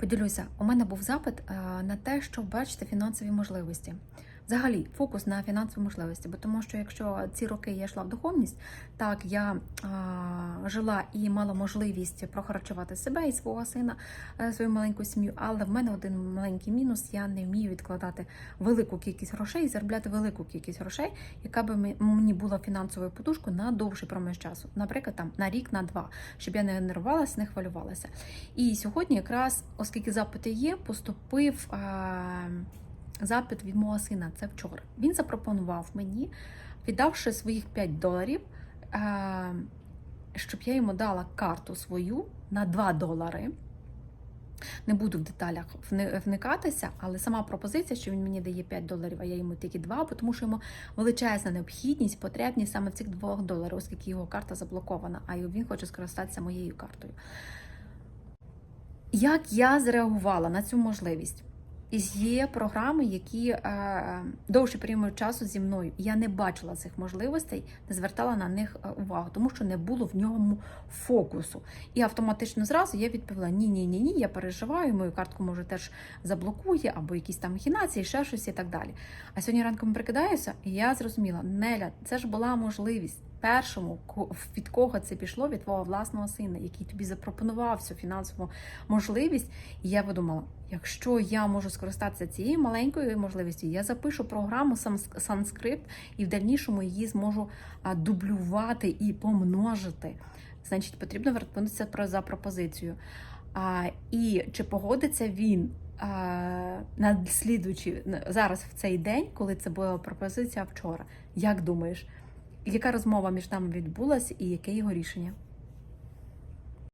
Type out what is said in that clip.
Поділюся, у мене був запит е, на те, щоб бачити фінансові можливості. Взагалі, фокус на фінансові можливості, бо тому що якщо ці роки я йшла в духовність, так я жила і мала можливість прохарчувати себе і свого сина, е, свою маленьку сім'ю, але в мене один маленький мінус: я не вмію відкладати велику кількість грошей і заробляти велику кількість грошей, яка би мені була фінансовою подушкою на довший проміж часу, наприклад, там на рік, на два, щоб я не нервувалася, не хвилювалася. І сьогодні, якраз, оскільки запити є, поступив. А, запит від мого сина це вчора. Він запропонував мені, віддавши своїх 5 доларів, е, щоб я йому дала карту свою на 2 долари. Не буду в деталях вникатися, але сама пропозиція, що він мені дає 5 доларів, а я йому тільки 2, бо тому що йому величезна необхідність, потребність саме в цих 2 доларів, оскільки його карта заблокована, а він хоче скористатися моєю картою. Як я зреагувала на цю можливість? І Є програми, які е, довший період часу зі мною. Я не бачила цих можливостей, не звертала на них е, увагу, тому що не було в ньому фокусу. І автоматично зразу я відповіла: ні, ні, ні, ні, я переживаю, мою картку може теж заблокує, або якісь там махінації, ще щось і так далі. А сьогодні ранком прикидаюся, і я зрозуміла, Неля, це ж була можливість. Першому, від кого це пішло, від твого власного сина, який тобі запропонував цю фінансову можливість. І я подумала, якщо я можу скористатися цією маленькою можливістю, я запишу програму санскрипт і в дальнішому її зможу дублювати і помножити. Значить, потрібно вернутися за пропозицію. А, і чи погодиться він а, зараз в цей день, коли це була пропозиція вчора? Як думаєш, яка розмова між нами відбулася і яке його рішення?